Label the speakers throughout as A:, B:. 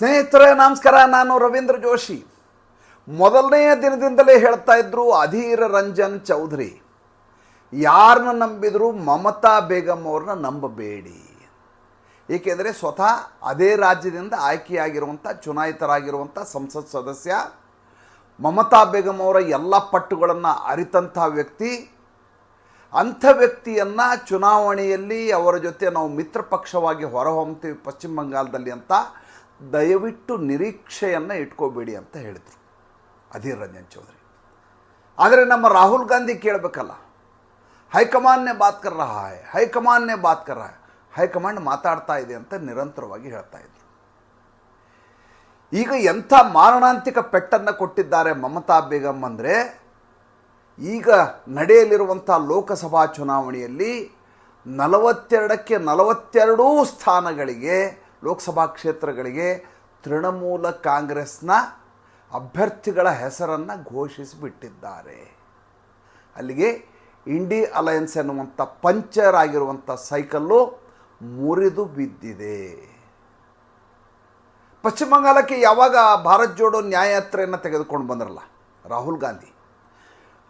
A: ಸ್ನೇಹಿತರೆ, ನಮಸ್ಕಾರ. ನಾನು ರವೀಂದ್ರ ಜೋಶಿ. ಮೊದಲನೆಯ ದಿನದಿಂದಲೇ ಹೇಳ್ತಾ ಇದ್ರು ಅಧೀರ ರಂಜನ್ ಚೌಧರಿ. ಯಾರನ್ನ ನಂಬಿದ್ರು ಮಮತಾ ಬೇಗಂ ಅವ್ರನ್ನ ನಂಬಬೇಡಿ. ಏಕೆಂದರೆ ಸ್ವತಃ ಅದೇ ರಾಜ್ಯದಿಂದ ಆಯ್ಕೆಯಾಗಿರುವಂಥ, ಚುನಾಯಿತರಾಗಿರುವಂಥ ಸಂಸತ್ ಸದಸ್ಯ ಮಮತಾ ಬೇಗಂ ಅವರ ಎಲ್ಲ ಪಟ್ಟುಗಳನ್ನು ಅರಿತಂಥ ವ್ಯಕ್ತಿ. ಅಂಥ ವ್ಯಕ್ತಿಯನ್ನು ಚುನಾವಣೆಯಲ್ಲಿ ಅವರ ಜೊತೆ ನಾವು ಮಿತ್ರ ಪಕ್ಷವಾಗಿ ಪಶ್ಚಿಮ ಬಂಗಾಳದಲ್ಲಿ ಅಂತ. ದಯವಿಟ್ಟು ನಿರೀಕ್ಷೆಯನ್ನು ಇಟ್ಕೋಬೇಡಿ ಅಂತ ಹೇಳಿದರು. ಅಧೀರ್ ರಂಜನ್ ಚೌಧರಿ. ಆದರೆ ನಮ್ಮ ರಾಹುಲ್ ಗಾಂಧಿ ಕೇಳಬೇಕಲ್ಲ. ಹೈಕಮಾಂಡ್ನೇ ಬಾತ್ ಕರ್ ರಹಾ ಹೈ ಹೈಕಮಾಂಡ್ ನೇ ಬಾತ್ ಕರ್ ರಹಾ ಹೈ ಹೈಕಮಾಂಡ್ ಮಾತಾಡ್ತಾ ಇದೆ ಅಂತ ನಿರಂತರವಾಗಿ ಹೇಳ್ತಾ ಇದ್ರು. ಈಗ ಎಂಥ ಮಾರಣಾಂತಿಕ ಪೆಟ್ಟನ್ನು ಕೊಟ್ಟಿದ್ದಾರೆ ಮಮತಾ ಬೇಗಂ ಅಂದರೆ, ಈಗ ನಡೆಯಲಿರುವಂಥ ಲೋಕಸಭಾ ಚುನಾವಣೆಯಲ್ಲಿ ನಲವತ್ತೆರಡಕ್ಕೆ ನಲವತ್ತೆರಡೂ ಸ್ಥಾನಗಳಿಗೆ ಲೋಕಸಭಾ ಕ್ಷೇತ್ರಗಳಿಗೆ ತೃಣಮೂಲ ಕಾಂಗ್ರೆಸ್ನ ಅಭ್ಯರ್ಥಿಗಳ ಹೆಸರನ್ನು ಘೋಷಿಸಿಬಿಟ್ಟಿದ್ದಾರೆ. ಅಲ್ಲಿಗೆ ಇಂಡಿ ಅಲಯನ್ಸ್ ಎನ್ನುವಂಥ ಪಂಚರ್ ಆಗಿರುವಂಥ ಸೈಕಲ್ಲು ಮುರಿದು ಬಿದ್ದಿದೆ. ಪಶ್ಚಿಮ ಬಂಗಾಳಕ್ಕೆ ಯಾವಾಗ ಭಾರತ್ ಜೋಡೋ ನ್ಯಾಯಯಾತ್ರೆಯನ್ನು ತೆಗೆದುಕೊಂಡು ಬಂದ್ರಲ್ಲ? ರಾಹುಲ್ ಗಾಂಧಿ.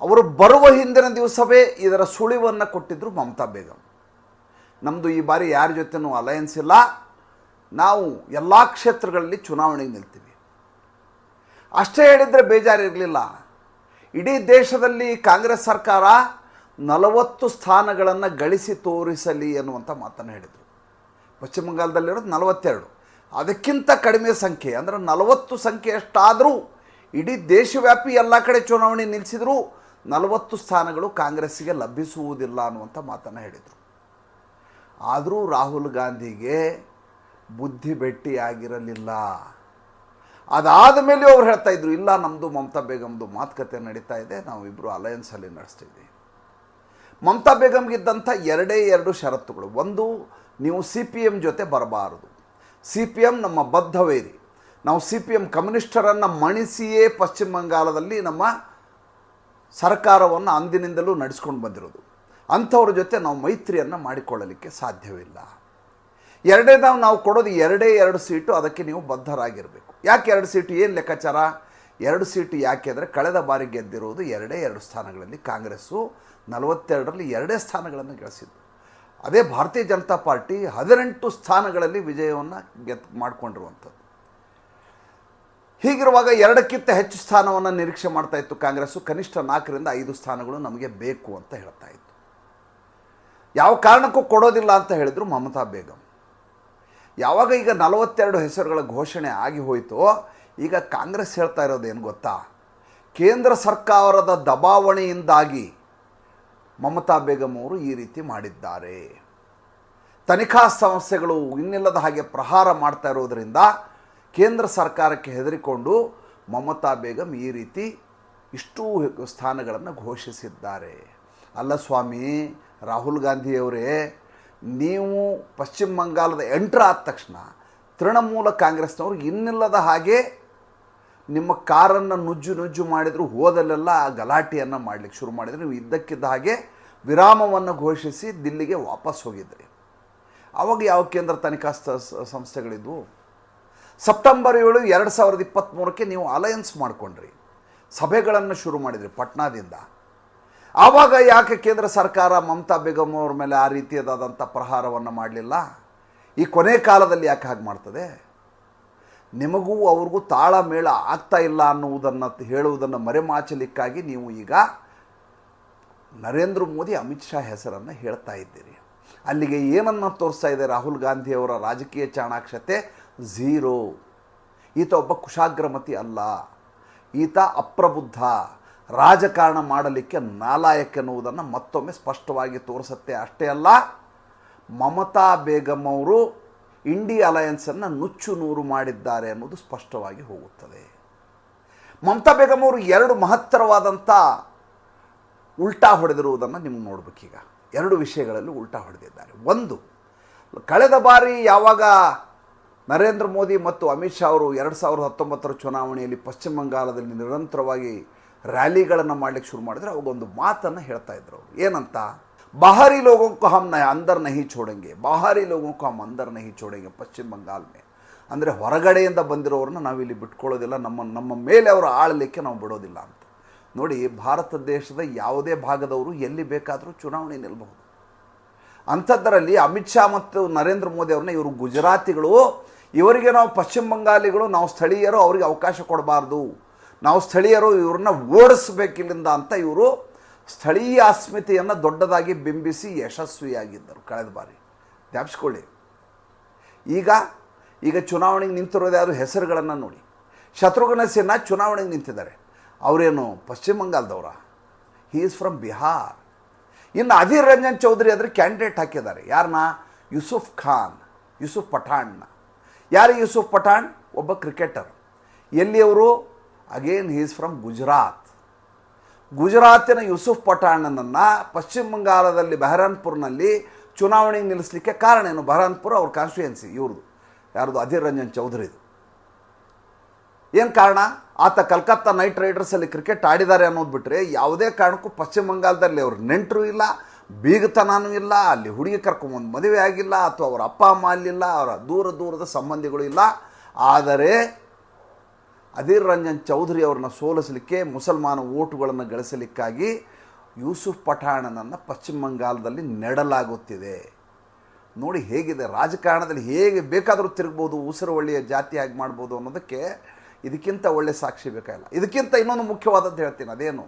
A: ಅವರು ಬರುವ ಹಿಂದಿನ ದಿವಸವೇ ಇದರ ಸುಳಿವನ್ನು ಕೊಟ್ಟಿದ್ದರು ಮಮತಾ ಬೇಗಂ. ನಮ್ಮದು ಈ ಬಾರಿ ಯಾರ ಜೊತೆನೂ ಅಲಯನ್ಸ್ ಇಲ್ಲ. ನಾವು ಎಲ್ಲ ಕ್ಷೇತ್ರಗಳಲ್ಲಿ ಚುನಾವಣೆಗೆ ನಿಲ್ತೀವಿ. ಅಷ್ಟೇ ಹೇಳಿದರೆ ಬೇಜಾರಿರಲಿಲ್ಲ. ಇಡೀ ದೇಶದಲ್ಲಿ ಕಾಂಗ್ರೆಸ್ ಸರ್ಕಾರ ನಲವತ್ತು ಸ್ಥಾನಗಳನ್ನು ಗಳಿಸಿ ತೋರಿಸಲಿ ಅನ್ನುವಂಥ ಮಾತನ್ನು ಹೇಳಿದರು. ಪಶ್ಚಿಮ ಬಂಗಾಲದಲ್ಲಿರೋದು ನಲವತ್ತೆರಡು. ಅದಕ್ಕಿಂತ ಕಡಿಮೆ ಸಂಖ್ಯೆ, ಅಂದರೆ ನಲವತ್ತು ಸಂಖ್ಯೆ ಎಷ್ಟಾದರೂ ಇಡೀ ದೇಶವ್ಯಾಪಿ ಎಲ್ಲ ಕಡೆ ಚುನಾವಣೆ ನಿಲ್ಲಿಸಿದರೂ ನಲವತ್ತು ಸ್ಥಾನಗಳು ಕಾಂಗ್ರೆಸ್ಸಿಗೆ ಲಭಿಸುವುದಿಲ್ಲ ಅನ್ನುವಂಥ ಮಾತನ್ನು ಹೇಳಿದರು. ಆದರೂ ರಾಹುಲ್ ಗಾಂಧಿಗೆ ಬುದ್ಧಿ ಭೇಟಿಯಾಗಿರಲಿಲ್ಲ ಅದಾದ ಮೇಲೆ ಅವ್ರು ಹೇಳ್ತಾ ಇದ್ರು, ಇಲ್ಲ ನಮ್ಮದು ಮಮತಾ ಬೇಗಮ್ದು ಮಾತುಕತೆ ನಡೀತಾ ಇದೆ ನಾವು ಇಬ್ಬರು ಅಲಯನ್ಸಲ್ಲಿ ನಡೆಸ್ತಿದ್ವಿ ಮಮತಾ ಬೇಗಮ್ಗಿದ್ದಂಥ ಎರಡೇ ಎರಡು ಷರತ್ತುಗಳು. ಒಂದು, ನೀವು ಸಿ ಪಿ ಎಂ ಜೊತೆ ಬರಬಾರದು. ಸಿ ಪಿ ಎಂ ನಮ್ಮ ಬದ್ಧವೇರಿ ನಾವು ಸಿ ಪಿ ಎಂ ಕಮ್ಯುನಿಸ್ಟರನ್ನು ಮಣಿಸಿಯೇ ಪಶ್ಚಿಮ ಬಂಗಾಳದಲ್ಲಿ ನಮ್ಮ ಸರ್ಕಾರವನ್ನು ಅಂದಿನಿಂದಲೂ ನಡೆಸ್ಕೊಂಡು ಬಂದಿರೋದು. ಅಂಥವ್ರ ಜೊತೆ ನಾವು ಮೈತ್ರಿಯನ್ನು ಮಾಡಿಕೊಳ್ಳಲಿಕ್ಕೆ ಸಾಧ್ಯವಿಲ್ಲ. ಎರಡನೇದಾವ್ ನಾವು ಕೊಡೋದು ಎರಡೇ ಎರಡು ಸೀಟು, ಅದಕ್ಕೆ ನೀವು ಬದ್ಧರಾಗಿರಬೇಕು. ಯಾಕೆ ಎರಡು ಸೀಟು? ಏನು ಲೆಕ್ಕಾಚಾರ? ಎರಡು ಸೀಟು ಯಾಕೆ ಅಂದರೆ, ಕಳೆದ ಬಾರಿ ಗೆದ್ದಿರುವುದು ಎರಡೇ ಎರಡು ಸ್ಥಾನಗಳಲ್ಲಿ ಕಾಂಗ್ರೆಸ್ಸು, ನಲವತ್ತೆರಡರಲ್ಲಿ ಎರಡೇ ಸ್ಥಾನಗಳನ್ನು ಗಳಿಸಿದ್ದು ಅದೇ ಭಾರತೀಯ ಜನತಾ ಪಾರ್ಟಿ ಹದಿನೆಂಟು ಸ್ಥಾನಗಳಲ್ಲಿ ವಿಜಯವನ್ನು ಗೆತ್ ಮಾಡಿಕೊಂಡಿರುವಂಥದ್ದು. ಹೀಗಿರುವಾಗ ಎರಡಕ್ಕಿಂತ ಹೆಚ್ಚು ಸ್ಥಾನವನ್ನು ನಿರೀಕ್ಷೆ ಮಾಡ್ತಾ ಇತ್ತು ಕಾಂಗ್ರೆಸ್ಸು. ಕನಿಷ್ಠ ನಾಲ್ಕರಿಂದ ಐದು ಸ್ಥಾನಗಳು ನಮಗೆ ಬೇಕು ಅಂತ ಹೇಳ್ತಾ ಇತ್ತು. ಯಾವ ಕಾರಣಕ್ಕೂ ಕೊಡೋದಿಲ್ಲ ಅಂತ ಹೇಳಿದರು ಮಮತಾ ಬೇಗಂ. ಯಾವಾಗ ಈಗ ನಲವತ್ತೆರಡು ಹೆಸರುಗಳ ಘೋಷಣೆ ಆಗಿ ಹೋಯಿತೋ, ಈಗ ಕಾಂಗ್ರೆಸ್ ಹೇಳ್ತಾ ಇರೋದು ಏನು ಗೊತ್ತಾ? ಕೇಂದ್ರ ಸರ್ಕಾರದ ದಬಾವಣೆಯಿಂದಾಗಿ ಮಮತಾ ಬೇಗಂ ಅವರು ಈ ರೀತಿ ಮಾಡಿದ್ದಾರೆ. ತನಿಖಾ ಸಂಸ್ಥೆಗಳು ಇನ್ನಿಲ್ಲದ ಹಾಗೆ ಪ್ರಹಾರ ಮಾಡ್ತಾ ಇರೋದರಿಂದ ಕೇಂದ್ರ ಸರ್ಕಾರಕ್ಕೆ ಹೆದರಿಕೊಂಡು ಮಮತಾ ಬೇಗಂ ಈ ರೀತಿ ಇಷ್ಟು ಸ್ಥಾನಗಳನ್ನು ಘೋಷಿಸಿದ್ದಾರೆ. ಅಲ್ಲ ಸ್ವಾಮಿ, ರಾಹುಲ್ ಗಾಂಧಿಯವರೇ ನೀವು ಪಶ್ಚಿಮ ಬಂಗಾಲದ ಎಂಟ್ರ್ ಆದ ತಕ್ಷಣ ತೃಣಮೂಲ ಕಾಂಗ್ರೆಸ್ನವರು ಇನ್ನಿಲ್ಲದ ಹಾಗೆ ನಿಮ್ಮ ಕಾರನ್ನು ನುಜ್ಜು ನುಜ್ಜು ಮಾಡಿದ್ರು ಹೋದಲ್ಲೆಲ್ಲ ಆ ಗಲಾಟೆಯನ್ನು ಮಾಡಲಿಕ್ಕೆ ಶುರು ಮಾಡಿದ್ರು. ನೀವು ಇದ್ದಕ್ಕಿದ್ದ ಹಾಗೆ ವಿರಾಮವನ್ನು ಘೋಷಿಸಿ ದಿಲ್ಲಿಗೆ ವಾಪಸ್ ಹೋಗಿದ್ರಿ. ಆವಾಗ ಯಾವ ಕೇಂದ್ರ ತನಿಖಾ ಸಂಸ್ಥೆಗಳಿದ್ವು? ಸೆಪ್ಟೆಂಬರ್ ಏಳು ಎರಡು ಸಾವಿರದ ಇಪ್ಪತ್ತ್ಮೂರಕ್ಕೆ ನೀವು ಅಲಯನ್ಸ್ ಮಾಡಿಕೊಂಡ್ರಿ. ಸಭೆಗಳನ್ನು ಶುರು ಮಾಡಿದ್ರಿ ಪಟ್ನಾದಿಂದ. ಆವಾಗ ಯಾಕೆ ಕೇಂದ್ರ ಸರ್ಕಾರ ಮಮತಾ ಬೇಗಮ್ ಅವ್ರ ಮೇಲೆ ಆ ರೀತಿಯದಾದಂಥ ಪ್ರಹಾರವನ್ನು ಮಾಡಲಿಲ್ಲ? ಈ ಕೊನೆ ಕಾಲದಲ್ಲಿ ಯಾಕೆ ಹಾಗೆ ಮಾಡ್ತದೆ? ನಿಮಗೂ ಅವ್ರಿಗೂ ತಾಳ ಮೇಳ ಆಗ್ತಾ ಇಲ್ಲ ಅನ್ನುವುದನ್ನು ಹೇಳುವುದನ್ನು ಮರೆಮಾಚಲಿಕ್ಕಾಗಿ ನೀವು ಈಗ ನರೇಂದ್ರ ಮೋದಿ ಅಮಿತ್ ಶಾ ಹೆಸರನ್ನು ಹೇಳ್ತಾ ಇದ್ದೀರಿ. ಅಲ್ಲಿಗೆ ಏನನ್ನು ತೋರಿಸ್ತಾ ಇದೆ ರಾಹುಲ್ ಗಾಂಧಿಯವರ ರಾಜಕೀಯ ಚಾಣಾಕ್ಷತೆ? ಝೀರೋ. ಈತ ಒಬ್ಬ ಕುಶಾಗ್ರಮತಿ ಅಲ್ಲ. ಈತ ಅಪ್ರಬುದ್ಧ. ರಾಜಕಾರಣ ಮಾಡಲಿಕ್ಕೆ ನಾಲಾಯಕ್ ಎನ್ನುವುದನ್ನು ಮತ್ತೊಮ್ಮೆ ಸ್ಪಷ್ಟವಾಗಿ ತೋರಿಸುತ್ತೆ. ಅಷ್ಟೇ ಅಲ್ಲ, ಮಮತಾ ಬೇಗಂ ಅವರು ಇಂಡಿ ಅಲಯನ್ಸನ್ನು ನುಚ್ಚು ನೂರು ಮಾಡಿದ್ದಾರೆ ಅನ್ನೋದು ಸ್ಪಷ್ಟವಾಗಿ ಹೋಗುತ್ತದೆ. ಮಮತಾ ಬೇಗಂ ಅವರು ಎರಡು ಮಹತ್ತರವಾದಂಥ ಉಲ್ಟಾ ಹೊಡೆದಿರುವುದನ್ನು ನಿಮ್ಗೆ ನೋಡ್ಬೇಕೀಗ. ಎರಡು ವಿಷಯಗಳಲ್ಲಿ ಉಲ್ಟಾ ಹೊಡೆದಿದ್ದಾರೆ. ಒಂದು, ಕಳೆದ ಬಾರಿ ಯಾವಾಗ ನರೇಂದ್ರ ಮೋದಿ ಮತ್ತು ಅಮಿತ್ ಶಾ ಅವರು ಎರಡು ಸಾವಿರದ ಹತ್ತೊಂಬತ್ತರ ಚುನಾವಣೆಯಲ್ಲಿ ಪಶ್ಚಿಮ ಬಂಗಾಳದಲ್ಲಿ ನಿರಂತರವಾಗಿ ರ್ಯಾಲಿಗಳನ್ನು ಮಾಡಲಿಕ್ಕೆ ಶುರು ಮಾಡಿದ್ರೆ ಅವಾಗೊಂದು ಮಾತನ್ನು ಹೇಳ್ತಾ ಇದ್ರು ಏನಂತ? ಬಾಹರಿ ಲೋಗಕ್ಕೂ ಹಮ್ನ ಅಂದರ್ ನಹಿ ಚೋಡಂಗೆ ಬಾಹರಿ ಲೋಗಕ್ಕೂ ಹಮ್ ಅಂದರ್ ನಹಿ ಚೋಡಂಗೆ ಪಶ್ಚಿಮ ಬಂಗಾಲ್ ಮೇ ಅಂದರೆ ಹೊರಗಡೆಯಿಂದ ಬಂದಿರೋರನ್ನ ನಾವಿಲ್ಲಿ ಬಿಟ್ಕೊಳ್ಳೋದಿಲ್ಲ, ನಮ್ಮ ನಮ್ಮ ಮೇಲೆ ಅವರು ಆಳಲಿಕ್ಕೆ ನಾವು ಬಿಡೋದಿಲ್ಲ ಅಂತ. ನೋಡಿ, ಭಾರತ ದೇಶದ ಯಾವುದೇ ಭಾಗದವರು ಎಲ್ಲಿ ಬೇಕಾದರೂ ಚುನಾವಣೆ ನಿಲ್ಲಬಹುದು ಅಂಥದ್ದರಲ್ಲಿ ಅಮಿತ್ ಶಾ ಮತ್ತು ನರೇಂದ್ರ ಮೋದಿ ಅವ್ರನ್ನ ಇವರು ಗುಜರಾತಿಗಳು, ಇವರಿಗೆ ನಾವು ಪಶ್ಚಿಮ ಬಂಗಾಲಿಗಳು ನಾವು ಸ್ಥಳೀಯರು, ಅವರಿಗೆ ಅವಕಾಶ ಕೊಡಬಾರ್ದು. ನಾವು ಸ್ಥಳೀಯರು ಇವ್ರನ್ನ ಓಡಿಸ್ಬೇಕಿಲ್ಲಿಂದ ಅಂತ ಇವರು ಸ್ಥಳೀಯ ಅಸ್ಮಿತೆಯನ್ನು ದೊಡ್ಡದಾಗಿ ಬಿಂಬಿಸಿ ಯಶಸ್ವಿಯಾಗಿದ್ದರು ಕಳೆದ ಬಾರಿ. ಜ್ಞಾಪಿಸ್ಕೊಳ್ಳಿ. ಈಗ ಈಗ ಚುನಾವಣೆಗೆ ನಿಂತಿರೋದು ಯಾರು ಹೆಸರುಗಳನ್ನು ನೋಡಿ. ಶತ್ರುಘ್ನ ಸಿನ್ಹಾ ಚುನಾವಣೆಗೆ ನಿಂತಿದ್ದಾರೆ. ಅವರೇನು ಪಶ್ಚಿಮ ಬಂಗಾಳದವರ? ಹೀ ಈಸ್ ಫ್ರಮ್ ಬಿಹಾರ್ ಇನ್ನು ಅಧೀರ್ ರಂಜನ್ ಚೌಧರಿ ಆದರೆ ಕ್ಯಾಂಡಿಡೇಟ್ ಹಾಕಿದ್ದಾರೆ. ಯಾರನ್ನ ಯೂಸುಫ್ ಖಾನ್, ಯೂಸುಫ್ ಪಠಾಣ್ನ. ಯಾರು ಯೂಸುಫ್ ಪಠಾಣ್? ಒಬ್ಬ cricketer ಎಲ್ಲಿಯವರು? Again he is from Gujarat ಗುಜರಾತಿನ ಯೂಸುಫ್ ಪಠಾಣನನ್ನು ಪಶ್ಚಿಮ ಬಂಗಾಳದಲ್ಲಿ ಬೆಹರಾನ್ಪುರ್ನಲ್ಲಿ ಚುನಾವಣೆಗೆ ನಿಲ್ಲಿಸಲಿಕ್ಕೆ ಕಾರಣ ಏನು? ಬಹರಾನ್ಪುರ್ ಅವ್ರ ಕಾನ್ಸ್ಟಿಟ್ಯೂಯೆನ್ಸಿ ಇವ್ರದ್ದು. ಯಾರ್ದು? ಅಧೀರ್ ರಂಜನ್ ಚೌಧರಿದು ಏನು ಕಾರಣ? ಆತ ಕಲ್ಕತ್ತಾ ನೈಟ್ ರೈಡರ್ಸಲ್ಲಿ ಕ್ರಿಕೆಟ್ ಆಡಿದ್ದಾರೆ ಅನ್ನೋದು ಬಿಟ್ಟರೆ ಯಾವುದೇ ಕಾರಣಕ್ಕೂ ಪಶ್ಚಿಮ ಬಂಗಾಳದಲ್ಲಿ ಅವ್ರ ನೆಂಟರು ಇಲ್ಲ ಬೀಗತನೂ ಇಲ್ಲ, ಅಲ್ಲಿ ಹುಡುಗಿ ಕರ್ಕೊಂಬಂದು ಮದುವೆ ಆಗಿಲ್ಲ, ಅಥವಾ ಅವರ ಅಪ್ಪ ಅಮ್ಮ ಅಲ್ಲಿಲ್ಲ, ಅವರ ದೂರ ದೂರದ ಸಂಬಂಧಿಗಳು ಇಲ್ಲ. ಆದರೆ ಅಧೀರ್ ರಂಜನ್ ಚೌಧರಿ ಅವ್ರನ್ನ ಸೋಲಿಸಲಿಕ್ಕೆ ಮುಸಲ್ಮಾನ ಓಟುಗಳನ್ನು ಗಳಿಸಲಿಕ್ಕಾಗಿ ಯೂಸುಫ್ ಪಠಾಣನನ್ನು ಪಶ್ಚಿಮ ಬಂಗಾಲದಲ್ಲಿ ನೆಡಲಾಗುತ್ತಿದೆ. ನೋಡಿ ಹೇಗಿದೆ, ರಾಜಕಾರಣದಲ್ಲಿ ಹೇಗೆ ಬೇಕಾದರೂ ತಿರುಗ್ಬೋದು, ಉಸಿರು ಒಳ್ಳೆಯ ಜಾತಿಯಾಗಿ ಮಾಡ್ಬೋದು ಅನ್ನೋದಕ್ಕೆ ಇದಕ್ಕಿಂತ ಒಳ್ಳೆ ಸಾಕ್ಷಿ ಬೇಕಾಗಿಲ್ಲ. ಇದಕ್ಕಿಂತ ಇನ್ನೊಂದು ಮುಖ್ಯವಾದದ್ದು ಹೇಳ್ತೀನಿ, ಅದೇನು?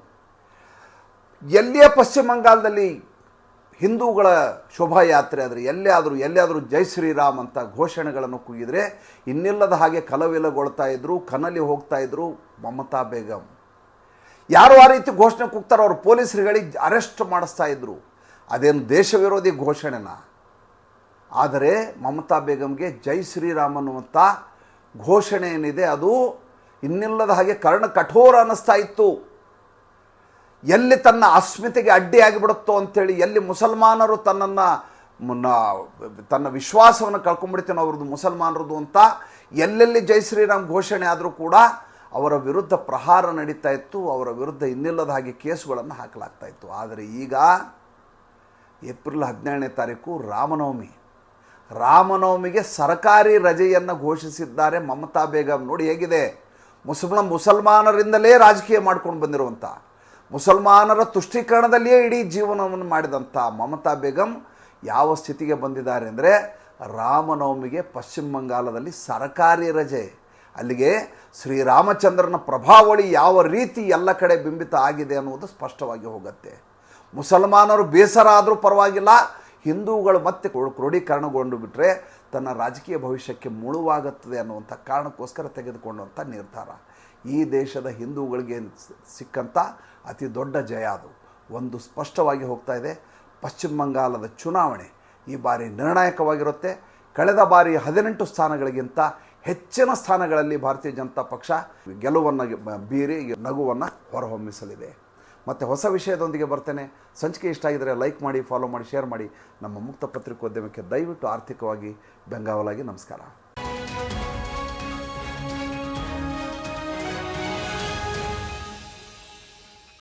A: ಎಲ್ಲಿಯೇ ಪಶ್ಚಿಮ ಬಂಗಾಳದಲ್ಲಿ ಹಿಂದೂಗಳ ಶೋಭಾಯಾತ್ರೆ ಆದರೆ ಎಲ್ಲಿಯಾದರೂ ಎಲ್ಲಿಯಾದರೂ ಜೈ ಶ್ರೀರಾಮ್ ಅಂತ ಘೋಷಣೆಗಳನ್ನು ಕೂಗಿದರೆ ಇನ್ನಿಲ್ಲದ ಹಾಗೆ ಕಲವಿಲಗೊಳ್ತಾ ಇದ್ದರು ಕನಲಿ ಹೋಗ್ತಾ ಇದ್ರು ಮಮತಾ ಬೇಗಂ. ಯಾರು ಆ ರೀತಿ ಘೋಷಣೆ ಕೂಗ್ತಾರೋ ಅವ್ರು ಪೊಲೀಸರುಗಳಿಗೆ ಅರೆಸ್ಟ್ ಮಾಡಿಸ್ತಾ ಇದ್ದರು ಅದೇನು ದೇಶ ವಿರೋಧಿ ಘೋಷಣೆನ? ಆದರೆ ಮಮತಾ ಬೇಗಂಗೆ ಜೈ ಶ್ರೀರಾಮ್ ಅನ್ನುವಂಥ ಘೋಷಣೆ ಏನಿದೆ ಅದು ಇನ್ನಿಲ್ಲದ ಹಾಗೆ ಕರ್ಣ ಕಠೋರ ಅನ್ನಿಸ್ತಾ ಇತ್ತು. ಎಲ್ಲಿ ತನ್ನ ಅಸ್ಮಿತೆಗೆ ಅಡ್ಡಿಯಾಗಿ ಬಿಡುತ್ತೋ ಅಂತೇಳಿ, ಎಲ್ಲಿ ಮುಸಲ್ಮಾನರು ತನ್ನನ್ನು ತನ್ನ ವಿಶ್ವಾಸವನ್ನು ಕಳ್ಕೊಂಡ್ಬಿಡ್ತೇನೆ ಅವ್ರದ್ದು ಮುಸಲ್ಮಾನರದು ಅಂತ, ಎಲ್ಲೆಲ್ಲಿ ಜೈ ಶ್ರೀರಾಮ್ ಘೋಷಣೆ ಆದರೂ ಕೂಡ ಅವರ ವಿರುದ್ಧ ಪ್ರಹಾರ ನಡೀತಾ ಇತ್ತು, ಅವರ ವಿರುದ್ಧ ಇನ್ನಿಲ್ಲದ ಹಾಗೆ ಕೇಸುಗಳನ್ನು ಹಾಕಲಾಗ್ತಾ ಇತ್ತು. ಆದರೆ ಈಗ ಏಪ್ರಿಲ್ ಹದಿನೇಳನೇ ತಾರೀಕು ರಾಮನವಮಿ. ರಾಮನವಮಿಗೆ ಸರ್ಕಾರಿ ರಜೆಯನ್ನು ಘೋಷಿಸಿದ್ದಾರೆ ಮಮತಾ ಬೇಗಂ. ನೋಡಿ ಹೇಗಿದೆ. ಮುಸಲ್ಮ ಮುಸಲ್ಮಾನರಿಂದಲೇ ರಾಜಕೀಯ ಮಾಡ್ಕೊಂಡು ಬಂದಿರುವಂಥ ಮುಸಲ್ಮಾನರ ತುಷ್ಟೀಕರಣದಲ್ಲಿಯೇ ಇಡೀ ಜೀವನವನ್ನು ಮಾಡಿದಂಥ ಮಮತಾ ಬೇಗಂ ಯಾವ ಸ್ಥಿತಿಗೆ ಬಂದಿದ್ದಾರೆ ಅಂದರೆ ರಾಮನವಮಿಗೆ ಪಶ್ಚಿಮ ಬಂಗಾಲದಲ್ಲಿ ಸರಕಾರಿ ರಜೆ. ಅಲ್ಲಿಗೆ ಶ್ರೀರಾಮಚಂದ್ರನ ಪ್ರಭಾವಳಿ ಯಾವ ರೀತಿ ಎಲ್ಲ ಕಡೆ ಬಿಂಬಿತ ಆಗಿದೆ ಅನ್ನುವುದು ಸ್ಪಷ್ಟವಾಗಿ ಹೋಗುತ್ತೆ. ಮುಸಲ್ಮಾನರು ಬೇಸರ ಆದರೂ ಪರವಾಗಿಲ್ಲ, ಹಿಂದೂಗಳು ಮತ್ತೆ ಕ್ರೋ- ಕ್ರೋಢೀಕರಣಗೊಂಡು ಬಿಟ್ಟರೆ ತನ್ನ ರಾಜಕೀಯ ಭವಿಷ್ಯಕ್ಕೆ ಮುಳುವಾಗುತ್ತದೆ ಅನ್ನುವಂಥ ಕಾರಣಕ್ಕೋಸ್ಕರ ತೆಗೆದುಕೊಂಡಂಥ ನಿರ್ಧಾರ. ಈ ದೇಶದ ಹಿಂದೂಗಳಿಗೆ ಸಿಕ್ಕಂಥ ಅತಿ ದೊಡ್ಡ ಜಯ ಅದು. ಒಂದು ಸ್ಪಷ್ಟವಾಗಿ ಹೋಗ್ತಾ ಇದೆ. ಪಶ್ಚಿಮ ಬಂಗಾಳದ ಚುನಾವಣೆ ಈ ಬಾರಿ ನಿರ್ಣಾಯಕವಾಗಿರುತ್ತೆ. ಕಳೆದ ಬಾರಿ ಹದಿನೆಂಟು ಸ್ಥಾನಗಳಿಗಿಂತ ಹೆಚ್ಚಿನ ಸ್ಥಾನಗಳಲ್ಲಿ ಭಾರತೀಯ ಜನತಾ ಪಕ್ಷ ಗೆಲುವನ್ನು ಬೀರಿ ನಗುವನ್ನು ಹೊರಹೊಮ್ಮಿಸಲಿದೆ. ಮತ್ತು ಹೊಸ ವಿಷಯದೊಂದಿಗೆ ಬರ್ತೇನೆ. ಸಂಚಿಕೆ ಇಷ್ಟ ಆಗಿದರೆ ಲೈಕ್ ಮಾಡಿ ಫಾಲೋ ಮಾಡಿ ಶೇರ್ ಮಾಡಿ. ನಮ್ಮ ಮುಕ್ತ ಪತ್ರಿಕೋದ್ಯಮಕ್ಕೆ ದಯವಿಟ್ಟು ಆರ್ಥಿಕವಾಗಿ ಬೆಂಗಾವಲಾಗಿ ನಮಸ್ಕಾರ.